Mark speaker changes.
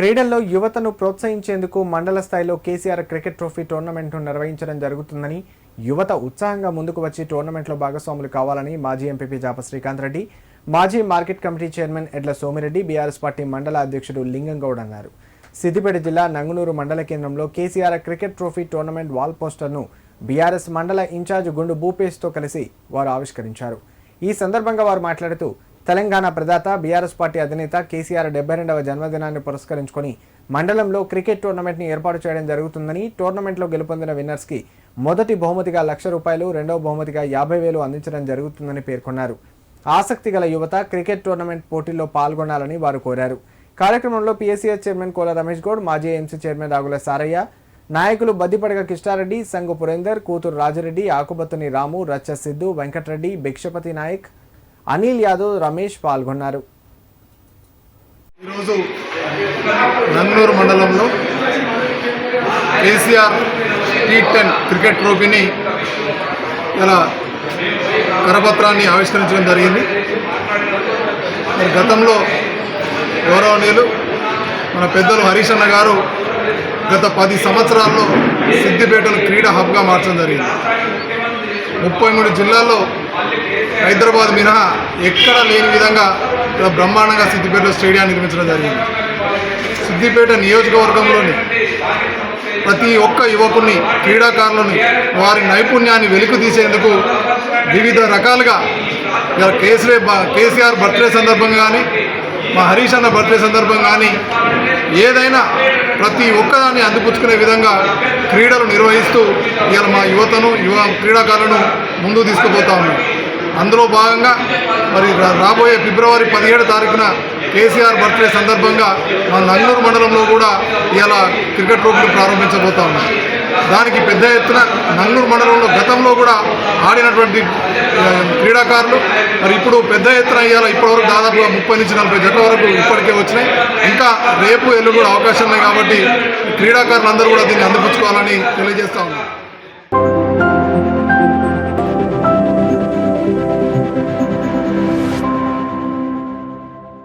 Speaker 1: క్రీడల్లో యువతను ప్రోత్సహించేందుకు మండల స్థాయిలో కేసీఆర్ క్రికెట్ ట్రోఫీ టోర్నమెంట్ను నిర్వహించడం జరుగుతుందని యువత ఉత్సాహంగా ముందుకు వచ్చి టోర్నమెంట్లో భాగస్వాములు కావాలని మాజీ ఎంపీపీ జాప శ్రీకాంత్ రెడ్డి మాజీ మార్కెట్ కమిటీ చైర్మన్ ఎడ్ల సోమిరెడ్డి బీఆర్ఎస్ పార్టీ మండల అధ్యక్షుడు లింగంగౌడ్ అన్నారు. సిద్దిపేట జిల్లా నంగునూరు మండల కేంద్రంలో KCR cricket trophy tournament wall పోస్టర్ను బీఆర్ఎస్ మండల ఇన్ఛార్జ్ గుండు భూపేష్తో కలిసి వారు ఆవిష్కరించారు. ఈ సందర్భంగా వారు మాట్లాడుతూ తెలంగాణ ప్రదాత బీఆర్ఎస్ పార్టీ అధినేత కేసీఆర్ డెబ్బై రెండవ జన్మదినాన్ని పురస్కరించుకొని మండలంలో క్రికెట్ టోర్నమెంట్ని ఏర్పాటు చేయడం జరుగుతుందని టోర్నమెంట్లో గెలుపొందిన విన్నర్స్కి మొదటి బహుమతిగా లక్ష రూపాయలు రెండవ బహుమతిగా యాభై వేలు అందించడం జరుగుతుందని పేర్కొన్నారు. ఆసక్తి గల యువత క్రికెట్ టోర్నమెంట్ పోటీల్లో పాల్గొనాలని వారు కోరారు. కార్యక్రమంలో పీఎస్సీఎస్ చైర్మన్ కోల రమేష్ గౌడ్ మాజీ ఎంసీ చైర్మన్ రాగుల సారయ్య నాయకులు బద్దిపడగ కిష్టారెడ్డి సంగు పురేందర్ కూతురు రాజరెడ్డి ఆకుబత్తుని రాము రచ్చ సిద్ధు వెంకటరెడ్డి భిక్షపతి నాయక్ అనిల్ యాదవ్ రమేష్ పాల్గొన్నారు.
Speaker 2: ఈరోజు నందూరు మండలంలో కేసీఆర్ టీ టెన్ క్రికెట్ ట్రోఫీని ఇలా కరపత్రాన్ని ఆవిష్కరించడం జరిగింది. గతంలో గౌరవనీయులు మన పెద్దలు హరీష్ అన్న గారు గత పది సంవత్సరాల్లో సిద్దిపేటను క్రీడా హబ్గా మార్చడం జరిగింది. ముప్పై మూడు జిల్లాల్లో హైదరాబాద్ మినహా ఎక్కడ లేని విధంగా బ్రహ్మాండంగా సిద్దిపేటలో స్టేడియం నిర్మించడం జరిగింది. సిద్దిపేట నియోజకవర్గంలోని ప్రతి ఒక్క యువకుని క్రీడాకారులని వారి నైపుణ్యాన్ని వెలుగు తీసేందుకు వివిధ రకాలుగా ఇలా కేసీఆర్ కేసీఆర్ బర్త్డే సందర్భంగా కానీ మా హరీష్ అన్న బర్త్డే సందర్భంగా కానీ ఏదైనా ప్రతి ఒక్కదాన్ని అందిపుచ్చుకునే విధంగా క్రీడలు నిర్వహిస్తూ ఇవాళ మా యువతను యువ క్రీడాకారులను ముందుకు తీసుకుపోతా ఉన్నాం. అందులో భాగంగా మరి రాబోయే ఫిబ్రవరి పదిహేడు తారీఖున కేసీఆర్ బర్త్డే సందర్భంగా మన నంగూరు మండలంలో కూడా ఇలా క్రికెట్ ట్రోఫీలు ప్రారంభించబోతా ఉన్నాం. దానికి పెద్ద ఎత్తున నంగూరు మండలంలో గతంలో కూడా ఆడినటువంటి క్రీడాకారులు మరి ఇప్పుడు పెద్ద ఎత్తున ఇవాళ ఇప్పటివరకు దాదాపుగా ముప్పై నుంచి నలభై జట్ల వరకు ఇప్పటికే వచ్చినాయి. ఇంకా రేపు ఎల్లు కూడా అవకాశం ఉన్నాయి కాబట్టి క్రీడాకారులందరూ కూడా దీన్ని అందిపుచ్చుకోవాలని తెలియజేస్తా ఉన్నాం.